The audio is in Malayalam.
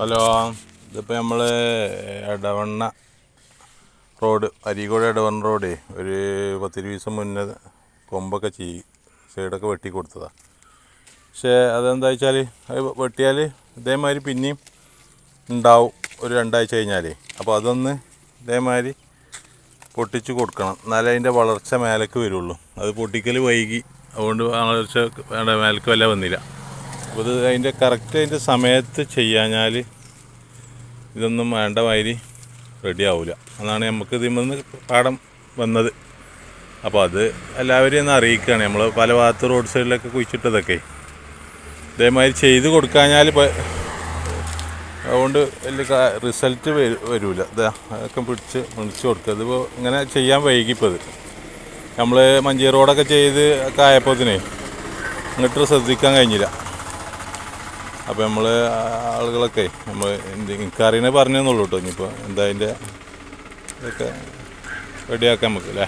ഹലോ ഇതിപ്പോൾ നമ്മൾ എടവണ്ണ റോഡ് അരീക്കോട് എടവണ്ണ റോഡേ ഒരു പത്തിരുപത് ദിവസം മുന്നേ കൊമ്പൊക്കെ ചെയ്യും സൈഡൊക്കെ വെട്ടി കൊടുത്തതാണ് പക്ഷേ അതെന്താ വെച്ചാൽ അത് വെട്ടിയാൽ ഇതേമാതിരി പിന്നെയും ഉണ്ടാവും ഒരു രണ്ടാഴ്ച കഴിഞ്ഞാലേ. അപ്പോൾ അതൊന്ന് ഇതേമാതിരി പൊട്ടിച്ച് കൊടുക്കണം. എന്നാലേ അതിന്റെ വളർച്ച മേലേക്ക് വരുള്ളൂ. അത് പൊട്ടിക്കൽ വൈകി. അതുകൊണ്ട് വളർച്ച മേലേക്ക് വല്ല വന്നില്ല. അപ്പോൾ ഇത് അതിന്റെ കറക്റ്റ് അതിന്റെ സമയത്ത് ചെയ്യാഞ്ഞാൽ ഇതൊന്നും വേണ്ട മാതിരി റെഡി ആവില്ല അതാണ് നമുക്ക് ഇതിൽ നിന്ന് പാഠം വന്നത്. അപ്പോൾ അത് എല്ലാവരെയും ഒന്ന് അറിയിക്കുകയാണ്. നമ്മൾ പല ഭാഗത്ത് റോഡ് സൈഡിലൊക്കെ കുഴിച്ചിട്ടതൊക്കെ. ഇതേമാതിരി ചെയ്ത് കൊടുക്കാഞ്ഞാൽ അതുകൊണ്ട് വലിയ റിസൾട്ട് വരില്ല അതൊക്കെ പിടിച്ച് മുണിച്ച് കൊടുക്കുക. ഇതിപ്പോൾ ഇങ്ങനെ ചെയ്യാൻ വൈകിപ്പോൾ ഇത്. നമ്മൾ മഞ്ചേ റോഡൊക്കെ ചെയ്ത് ഒക്കെ ആയപ്പോഴത്തേനെ ഇങ്ങോട്ട് ശ്രദ്ധിക്കാൻ കഴിഞ്ഞില്ല. അപ്പോൾ നമ്മൾ ആളുകളൊക്കെ നമ്മൾ എന്ത് എനിക്കറിയണേ പറഞ്ഞെന്നുള്ളൂ കേട്ടോ. ഇനിയിപ്പോൾ എന്താ അതിന്റെ ഇതൊക്കെ റെഡിയാക്കാം നമുക്ക് അല്ലേ